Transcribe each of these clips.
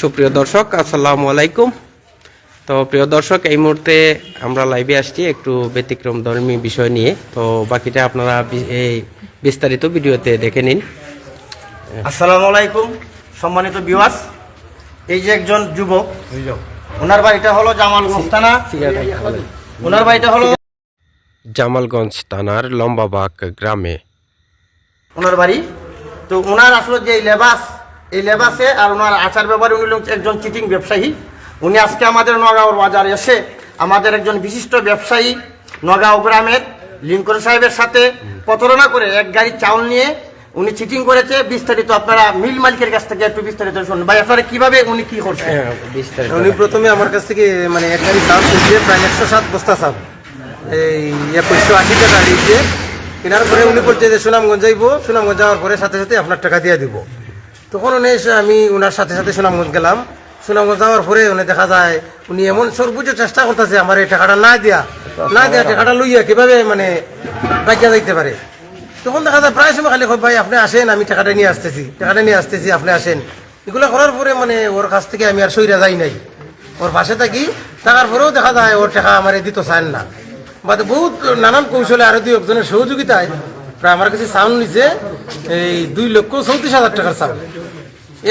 সুপ্রিয় দর্শক আসসালামু আলাইকুম। তো প্রিয় দর্শক এই মুহূর্তে আমরা লাইভে আসছি একটু ব্যতিক্রম ধর্মী বিষয় নিয়ে। তো বাকিটা আপনারা এই বিস্তারিত ভিডিওতে দেখে নিন। আসসালামু আলাইকুম সম্মানিত বিওয়াস এই যে একজন যুবক ওনার বাড়িটা হলো জামাল গোস্তানা ওনার বাড়িটা হলো জামালগঞ্জ থানার লম্বাবাগ গ্রামে। ওনার বাড়ি। তো ওনার আসলে যে লেবাস এই লেবাসে আর ওনার আচার ব্যাপারে উনি একজন চিটিং ব্যবসায়ী। উনি আজকে আমাদের নগাঁওর বাজারে এসে আমাদের একজন বিশিষ্ট ব্যবসায়ী নগাঁও গ্রামের লিঙ্কন সাহেবের সাথে প্রতারণা করে এক গাড়ি চাউল নিয়ে উনি চিটিং করেছে। বিস্তারিত আপনারা মিল মালিকের কাছ থেকে একটু বিস্তারিত শুনুন। ভাই আপনারা কীভাবে উনি কি করছেন? হ্যাঁ, বিস্তারিত। উনি প্রথমে আমার কাছ থেকে মানে এক গাড়ি চাল দিয়ে প্রায় একশো সাত বস্তা চাল এই একুশশো আশি টাকা দিয়েছে কেনার পরে উনি বলছে যে সুনামগঞ্জ যাইব। সুনামগঞ্জ যাওয়ার পরে সাথে সাথে আপনার টাকা দিয়ে দিব। তখন উনি এসে আমি ওনার সাথে সাথে সুনামগঞ্জ গেলাম। সুনামগঞ্জ যাওয়ার পরে উনি দেখা যায় উনি এমন সর্বোচ্চ চেষ্টা করতেছে, আমার এই টাকাটা না দিয়া না দিয়া টাকাটা লইয়া কীভাবে মানে বাকিয়া যাইতে পারে? তখন দেখা যায় প্রায় সময় খালি ভাই, আপনি আসেন, আমি টাকাটা নিয়ে আসতেছি, টাকাটা নিয়ে আসতেছি, আপনি আসেন। এগুলো করার পরে মানে ওর কাছ থেকে আমি আর সইরা যাই নাই। ওর পাশে থাকি, থাকার পরেও দেখা যায় ওর টাকা আমার দিত চান না। বাট বহুত নানান কৌশলে আরও দুই একজনের সহযোগিতায় প্রায় আমার কাছে সাউন্ড নিছে। এই দুই লক্ষ চৌত্রিশ হাজার টাকার সাউন্ড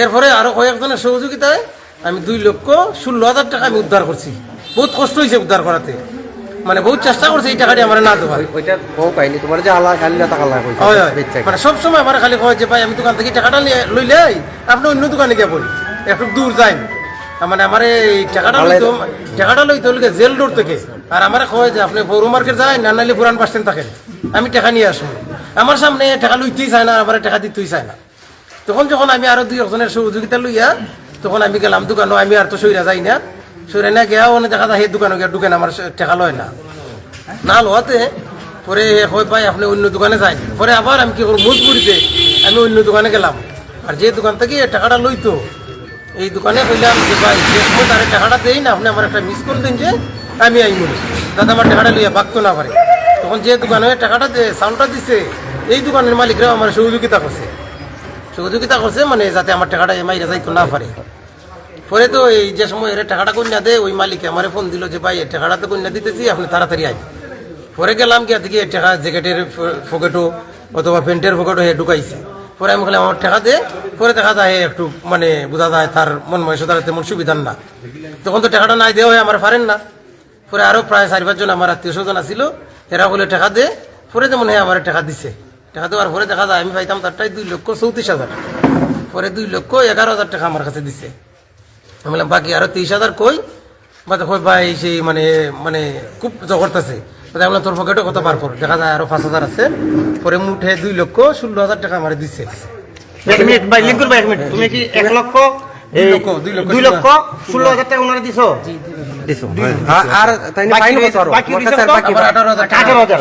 এরপরে আরও কয়েকজনের সহযোগিতায় আমি দুই লক্ষ ষোলো হাজার টাকা আমি উদ্ধার করছি। বহুত কষ্ট হয়েছে উদ্ধার করাতে। মানে বহুত চেষ্টা করছে এই টাকাটি আমার না দেওয়ার। ওইটা বউ পাইনি তোমার যে আল্লাহ খালি না টাকা লাগে হয় হয়। মানে সব সময় আমার খালি কয় যে ভাই আমি দোকান থেকে টাকাটা নিয়ে লইলে আপনি অন্য দোকানে গিয়ে পড়ি একটু দূর যাই মানে আমার এই টাকাটা লইতো টাকাটা লইতে হলে জেল রোড থেকে। আর আমার কয় যে আপনি বড় মার্কেট যাই না নাইলে পুরান বাস স্ট্যান্ড থাকেন। আমি টাকা নিয়ে আসব। আমার সামনে টাকা লইতেই চায় না আবার টাকা দিতেই চায় না। তখন যখন আমি আরও দুই একজনের সহযোগিতা লইয়া, তখন আমি গেলাম দোকানও, আমি আর তো সইরা যাই না। সইরা না গিয়া ওনে দেখা যায়, সেই দোকানে গিয়া ঢুকেন, আমার টাকা লয় না। না লোয়াতে পরে হয় পাই আপনি অন্য দোকানে যাই। পরে আবার আমি কি করব, মজবুরিতে আমি অন্য দোকানে গেলাম। আর যে দোকান থেকে টাকাটা লইতো, এই দোকানে কইলাম যে, ভাই, যে সময় তার টাকাটা দেই না, আপনি আমার একটা মিস করে দিন যে, আমি আইব দাদা আমার টাকাটা লইয়া বাগতো না পারে। তখন যে দোকানে টাকাটা দে সাউন্ডটা দিছে এই দোকানের মালিকরাও আমার সহযোগিতা করছে। সহযোগিতা করছে মানে যাতে আমার টাকাটা এমাইরা যাইতো না পারে। পরে তো এই যে সময় এর টাকাটা কন্যা দেয়, ওই মালিকে আমার ফোন দিল যে, ভাই এর টাকাটা তো কন্যা দিতেছি, আপনি তাড়াতাড়ি আই পরে গেলাম গিয়া দেখি এর টাকা জ্যাকেটের পকেটও অথবা প্যান্টের পকেটও হে ঢুকাইছে। পরে আমি বললাম, আমার টাকা দে। পরে দেখা যায় একটু মানে বোঝা যায় তার মন মহেশতার তেমন সুবিধার না। তখন তো টাকাটা নাই দেওয়া হয়, আমার পারেন না। পরে আরও প্রায় চারি পাঁচজন আমার আত্মীয় স্বজন আসিল এরা বলে, টাকা দে। পরে যেমন হ্যাঁ আমার টাকা দিছে। টাকা দেওয়ার পরে দেখা যায় আমি পাইতাম তারটাই দুই লক্ষ চৌত্রিশ হাজার। পরে দুই লক্ষ এগারো হাজার টাকা আমার কাছে দিছে। আমি বললাম বাকি আরও তেইশ হাজার কই? বা কই ভাই সেই মানে মানে খুব জগরতেছে বললাম তোর পকেটে কত বার কর? দেখা যায় আরও পাঁচ হাজার আছে। পরে মুঠে দুই লক্ষ ষোলো হাজার টাকা আমার দিচ্ছে এক মিনিট ভাই লিঙ্কুন ভাই এক মিনিট। তুমি কি এক লক্ষ? লক্ষ, দুই লক্ষ দুই লক্ষ ষোলো হাজার। টাকা ওনারা দিছো? আর তাই না পাইনি কত আরও বাকি আমার দিছো কাছে আর বাকি আবার আঠারো হাজার টাকা। আঠারো হাজার।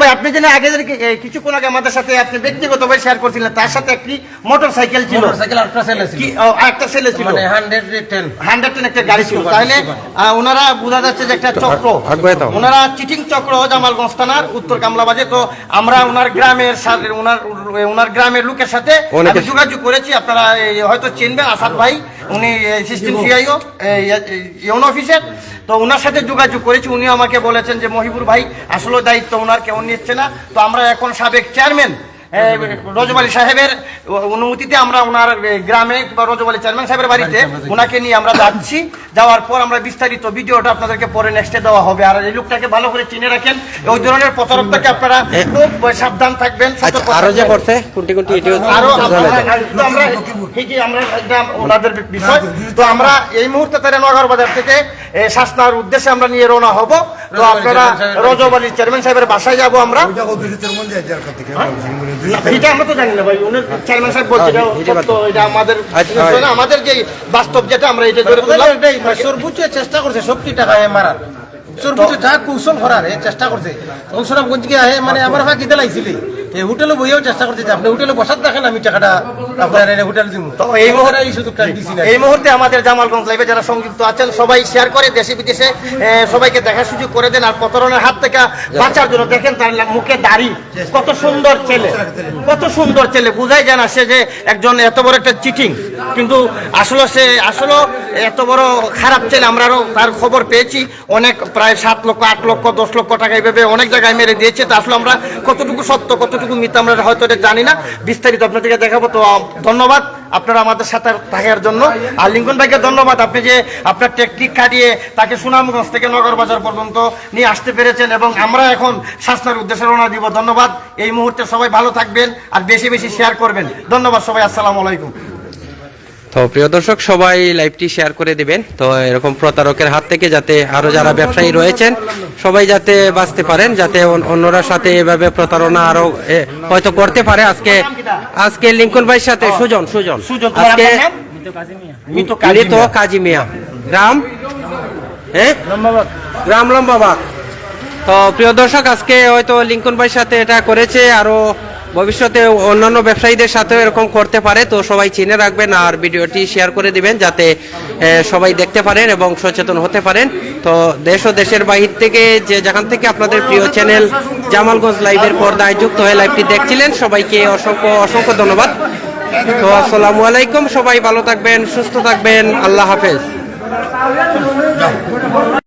ভাই আপনি যেন আগে কিছুক্ষণ আগে আমাদের সাথে আপনি ব্যক্তিগতভাবে শেয়ার করছিলেন তার সাথে একটি মোটর ছিল। মোটরসাইকেল আটটা ছেলে ছিল। কি ও, আরেকটা ছিল। মানে হান্ড্রেড টেন হান্ড্রেড টেন একটা গাড়ি ছিল। তাহলে ওনারা বোঝা যাচ্ছে যে একটা চক্র। ওনারা চিটিং চক্র জামালগঞ্জ থানার উত্তর কামলাবাজে। তো আমরা ওনার গ্রামের সাথে ওনার ওনার গ্রামের লোকের সাথে যোগাযোগ করেছি। আপনারা হয়তো চিনবেন আসাদ ভাই। উনি সিস্টেম সিআইও ইউন অফিসের তো ওনার সাথে যোগাযোগ করেছি। উনি আমাকে বলেছেন যে, মহিবুর ভাই আসলে দায়িত্ব ওনার কেউ নিচ্ছে না। তো আমরা এখন সাবেক চেয়ারম্যান রজবালি সাহেবের অনুমতিতে আমরা ওনার গ্রামে বা রজবালি চেয়ারম্যান সাহেবের বাড়িতে ওনাকে নিয়ে আমরা যাচ্ছি। যাওয়ার পর আমরা বিস্তারিত ভিডিওটা আপনাদেরকে পরে নেক্সটে দেওয়া হবে। আর এই লোকটাকে ভালো করে চিনে রাখেন। ওই ধরনের প্রতারক থেকে আপনারা খুব সাবধান থাকবেন আচ্ছা আরও যে করছে কোনটি কোনটি এটিও আরও আমরা- তো আমরা ঠিকই আমরা ওনাদের বিষয়। তো আমরা এই মুহূর্তে তারা নগর বাজার থেকে শাসনার উদ্দেশ্যে আমরা নিয়ে রওনা হব। তো আপনারা রজবালি চেয়ারম্যান সাহেবের বাসায় যাব আমরা। এটা আমরা তো জানি না ভাই উনি চেয়ারম্যান সাহেব বলছে এটা আমাদের আচ্ছা, বিষয় না, আমাদের যে বাস্তব যেটা আমরা এটা ধরে সর্বোচ্চ চেষ্টা করছে সবটি টাকা মারার সর্বোচ্চ যা কৌশল করার চেষ্টা করছে। তখন সুনামগঞ্জ গঞ্জকে আহে মানে আমার ফাঁকি দিলাইছিলি। এই হোটেলে বইয়েও চেষ্টা করতে আপনি হোটেলে বসার দেখেন আমি টাকাটা আপনার হোটেল দিব তো এই মুহূর্তে এই সুযোগটা দিছি না। এই মুহূর্তে আমাদের জামালগঞ্জ লাইভে যারা সংযুক্ত আছেন সবাই শেয়ার করে দেশে বিদেশে সবাইকে দেখার সুযোগ করে দেন আর প্রতারণের হাত থেকে বাঁচার জন্য দেখেন তার মুখে দাড়ি। কত সুন্দর ছেলে। কত সুন্দর ছেলে। বুঝাই জানা সে যে একজন এত বড় একটা চিটিং কিন্তু আসলে সে, আসলে এত বড় খারাপ ছেলে আমরাও তার খবর পেয়েছি। অনেক প্রায় সাত লক্ষ, আট লক্ষ, দশ লক্ষ টাকা এইভাবে অনেক জায়গায় মেরে দিয়েছে। তা আসলে আমরা কতটুকু সত্য, কতটুকু মিথ্যা আমরা হয়তো এটা জানি না। বিস্তারিত আপনাদেরকে দেখাবো। তো ধন্যবাদ আপনারা আমাদের সাথে থাকার জন্য। আর লিঙ্কন ভাইকে ধন্যবাদ। আপনি যে আপনার টেকনিক খাটিয়ে তাকে সুনামগঞ্জ থেকে নগর বাজার পর্যন্ত নিয়ে আসতে পেরেছেন এবং আমরা এখন শাসনার উদ্দেশ্যে রওনা দিব। ধন্যবাদ। এই মুহূর্তে সবাই ভালো থাকবেন আর বেশি বেশি শেয়ার করবেন। ধন্যবাদ সবাই। আসসালামু আলাইকুম। তো প্রিয় দর্শক সবাই লাইভটি শেয়ার করে দিবেন। তো এরকম প্রতারকের হাত থেকে যাতে আরও যারা ব্যবসায়ী রয়েছেন সবাই যাতে বাঁচতে পারেন যাতে অন্যরা সাথে এভাবে প্রতারণা আরও হয়তো করতে পারে। আজকে আজকে লিঙ্কন ভাইয়ের সাথে সুজন সুজন। আজকে মৃত কাজী মিয়া। গ্রাম হ্যাঁ? গ্রাম লম্বাবাগ। তো প্রিয় দর্শক আজকে হয়তো লিঙ্কন ভাইয়ের সাথে এটা করেছে আরও ভবিষ্যতে অন্যান্য ব্যবসায়ীদের সাথেও এরকম করতে পারে, তো সবাই চিনে রাখবেন আর ভিডিওটি শেয়ার করে দিবেন যাতে সবাই দেখতে পারেন এবং সচেতন হতে পারেন। তো দেশ ও দেশের বাহির থেকে যে যেখান থেকে আপনাদের প্রিয় চ্যানেল জামালগঞ্জ লাইভের পর্দায় যুক্ত হয়ে লাইভটি দেখছিলেন, সবাইকে অসংখ্য অসংখ্য ধন্যবাদ। তো আসসালামু আলাইকুম, সবাই ভালো থাকবেন, সুস্থ থাকবেন, আল্লাহ হাফেজ।